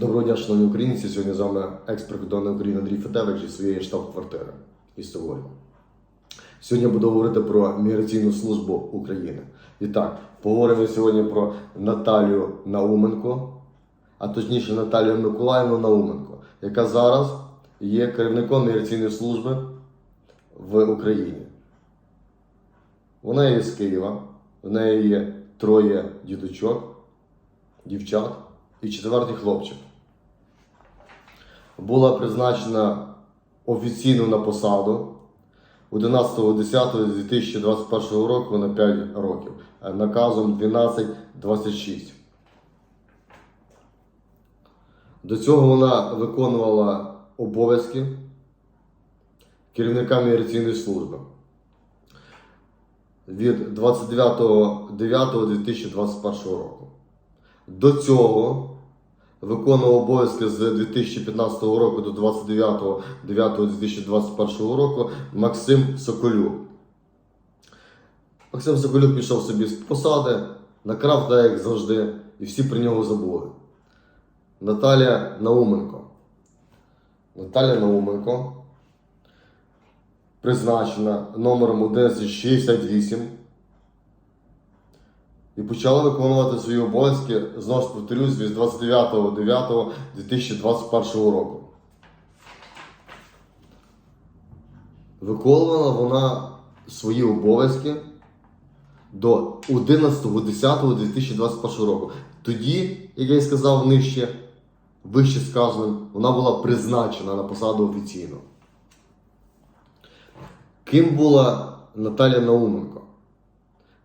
Доброго дня, шановні українці. Сьогодні з вами екс-прикордонний України Андрій Фетевич зі своєї штаб-квартири містової. Сьогодні буду говорити про міграційну службу України. І так, поговоримо сьогодні про Наталію Науменко, а точніше Наталію Миколаївну Науменко, яка зараз є керівником міграційної служби в Україні. Вона є з Києва, в неї є троє діточок, дівчат і четвертий хлопчик. Була призначена офіційно на посаду 11.10.2021 року на 5 років е, наказом 1226. До цього вона виконувала обов'язки керівника міграційної служби від 29.09.2021 року. До цього виконував обов'язки з 2015 року до 29.09.2021 року Максим Соколюк. Максим Соколюк пішов собі з посади, накрав так, як завжди, і всі про нього забули. Наталія Науменко. Наталія Науменко призначена номером 1168 і почала виконувати свої обов'язки, знову ж повторюсь, від 29.09.2021 року. Виконувала вона свої обов'язки до 11.10.2021 року. Тоді, як я й сказав нижче, вище сказаним, вона була призначена на посаду офіційно. Ким була Наталія Науменко?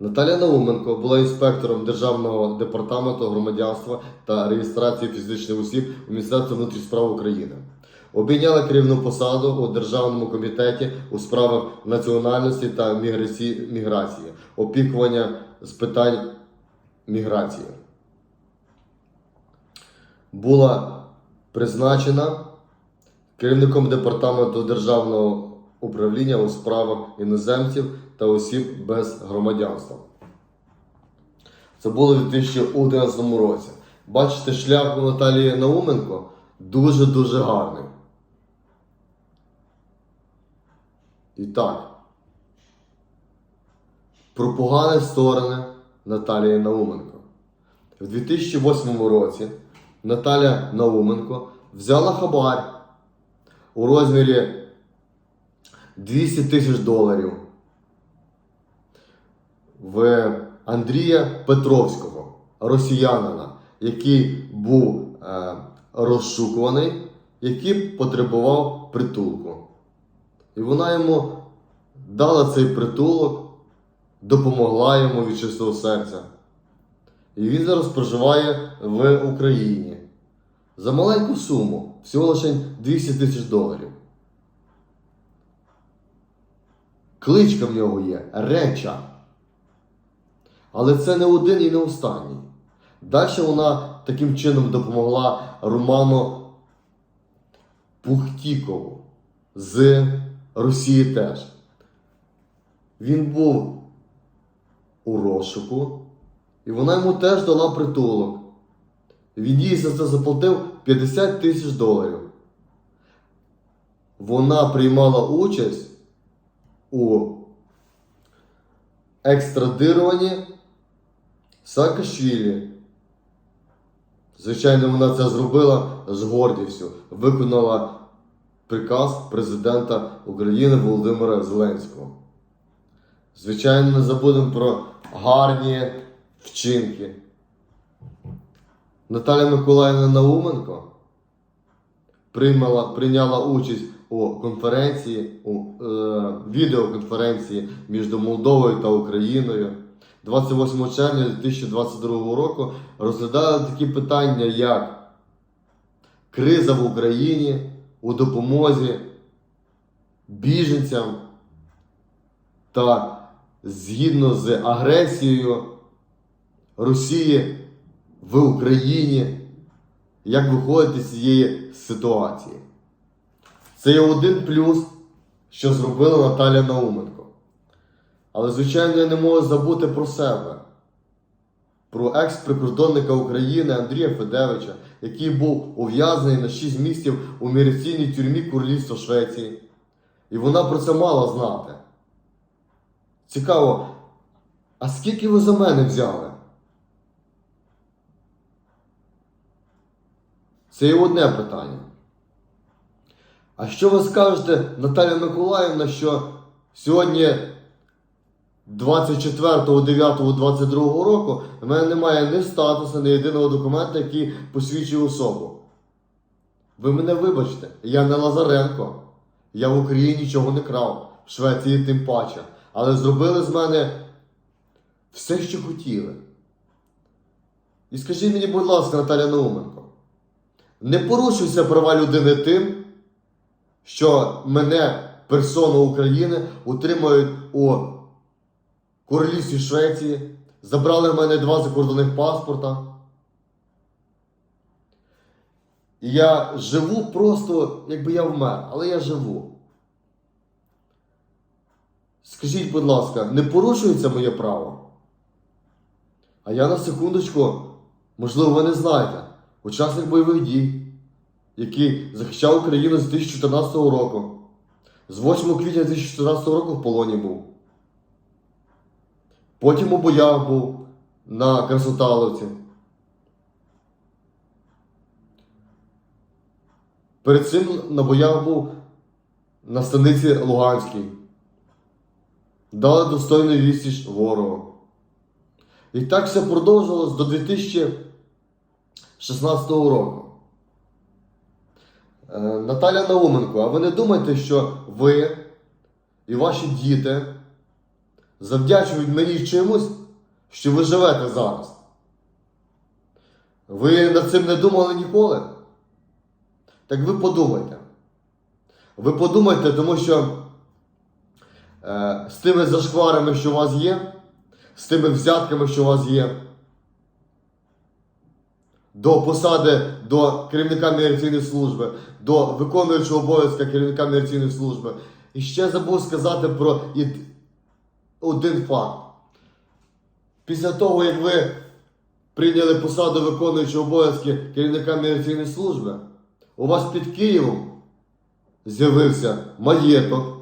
Наталія Науменко була інспектором Державного департаменту громадянства та реєстрації фізичних осіб у Міністерстві внутрішніх справ України. Обійняла керівну посаду у Державному комітеті у справах національності та міграції, опікування з питань міграції. Була призначена керівником департаменту державного управління у справах іноземців та осіб без громадянства. Це було у 2011 році. Бачите, шлях у Наталії Науменко дуже-дуже гарний. І так. Про погані сторони Наталії Науменко. В 2008 році Наталя Науменко взяла хабар у розмірі 200 тисяч доларів в Андрія Петровського, росіянина, який був е, розшукуваний, який потребував притулку. І вона йому дала цей притулок, допомогла йому від чистого серця. І він зараз проживає в Україні за маленьку суму, всього лише 200 тисяч доларів. Кличка в нього є реча. Але це не один і не останній. Далі вона таким чином допомогла Роману Пухтікову з Росії теж. Він був у розшуку, і вона йому теж дала притулок. Він їй за це заплатив 50 тисяч доларів. Вона приймала участь у екстрадируванні Саакашвілі. Звичайно, вона це зробила з гордістю, виконала приказ президента України Володимира Зеленського. Звичайно, не забудемо про гарні вчинки. Наталя Миколаївна Науменко приймала, прийняла участь у конференції, у е, відеоконференції між Молдовою та Україною. 28 червня 2022 року розглядали такі питання, як криза в Україні у допомозі біженцям та згідно з агресією Росії в Україні, як виходити з цієї ситуації. Це є один плюс, що зробила Наталя Науменко. Але, звичайно, я не можу забути про себе. про екс-прикордонника України Андрія Федевича, який був ув'язнений на 6 місяців у міграційній тюрмі Королівства Швеції. І вона про це мала знати. Цікаво, а скільки ви за мене взяли? Це є одне питання. А що ви скажете, Наталя Миколаївна, що сьогодні, 24.09.22 року, в мене немає ні статусу, ні єдиного документа, який посвідчує особу? Ви мене вибачте, я не Лазаренко. Я в Україні нічого не крав, в Швеції тим паче. Але зробили з мене все, що хотіли. І скажіть мені, будь ласка, Наталя Науменко, не порушуйся права людини тим, що мене, персону України, утримують у королівстві Швеції, забрали в мене два закордонних паспорта. І я живу просто, якби я вмер, але я живу. Скажіть, будь ласка, не порушується моє право? А я на секундочку, можливо, ви не знаєте, учасник бойових дій, який захищав Україну з 2014 року. З 8 квітня 2014 року в полоні був. Потім у боях був на Красоталовці. Перед цим на боях був на станиці Луганській. Дали достойну відсіч ворогу. І так все продовжилось до 2016 року. Е, Наталя Науменко, а ви не думаєте, що ви і ваші діти завдячують мені чимось, що ви живете зараз? Ви над цим не думали ніколи? Так ви подумайте. Ви подумайте, тому що е, з тими зашкварами, що у вас є, з тими взятками, що у вас є, до посади до керівника міграційної служби, до виконуючого обов'язка керівника міграційної служби. І ще забув сказати про один факт. Після того, як ви прийняли посаду виконуючого обов'язки керівника міграційної служби, у вас під Києвом з'явився маєток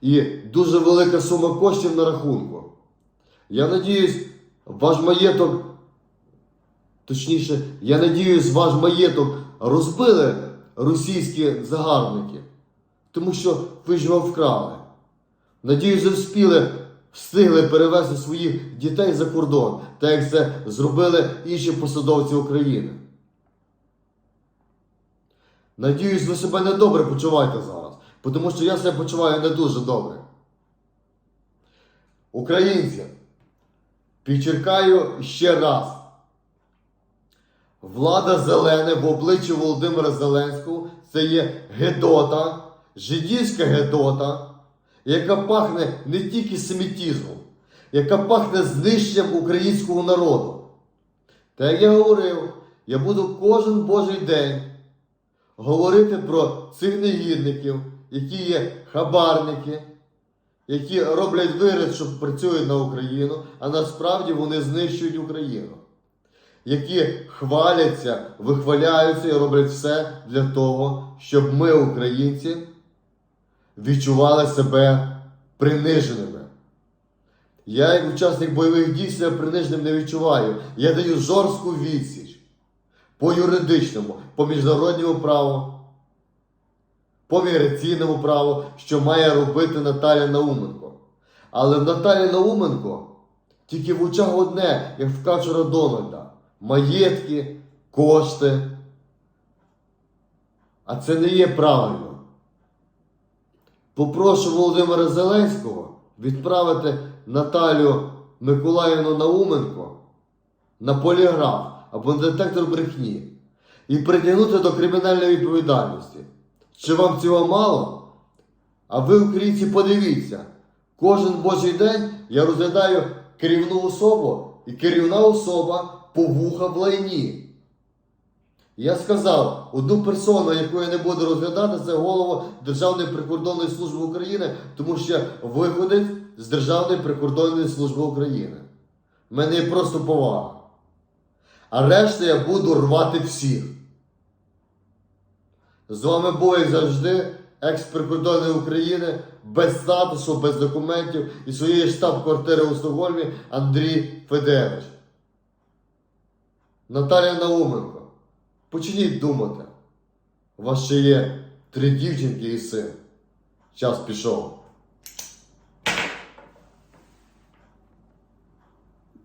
і дуже велика сума коштів на рахунку. Я надіюсь, ваш маєток, точніше, я надіюсь, ваш маєток розбили російські загарбники, тому що ви ж його вкрали. Надіюсь, ви вспіли, встигли перевезти своїх дітей за кордон, так як це зробили інші посадовці України. Надіюсь, ви себе не добре почуваєте зараз, тому що я себе почуваю не дуже добре. Українці, підчеркаю ще раз. Влада зелене в обличчі Володимира Зеленського це є гедота, жидівська гедота, яка пахне не тільки семітізмом, яка пахне знищенням українського народу. Та як я говорив, я буду кожен божий день говорити про цих негідників, які є хабарники, які роблять вигляд, що працюють на Україну, а насправді вони знищують Україну. Які хваляться, вихваляються і роблять все для того, щоб ми, українці, відчували себе приниженими. Я, як учасник бойових дій, себе приниженим не відчуваю. Я даю жорстку відсіч по юридичному, по міжнародному праву, по міграційному праву, що має робити Наталя Науменко. Але в Науменко тільки в очах одне, як в качура Дональда. Маєтки, кошти. А це не є правильно. Попрошу Володимира Зеленського відправити Наталю Миколаївну Науменко на поліграф або на детектор брехні і притягнути до кримінальної відповідальності. Чи вам цього мало? А ви, українці, подивіться, кожен божий день я розглядаю керівну особу, і керівна особа повуха в лайні. Я сказав, одну персону, яку я не буду розглядати, це голову Державної прикордонної служби України, тому що виходить з Державної прикордонної служби України. В мене є просто повага. А решта я буду рвати всіх. З вами був, як завжди, екс-прикордонник України без статусу, без документів і своєї штаб-квартири у Стокгольмі Андрій Федерович. Наталія Науменко, почніть думати. У вас ще є три дівчинки і син. Час пішов.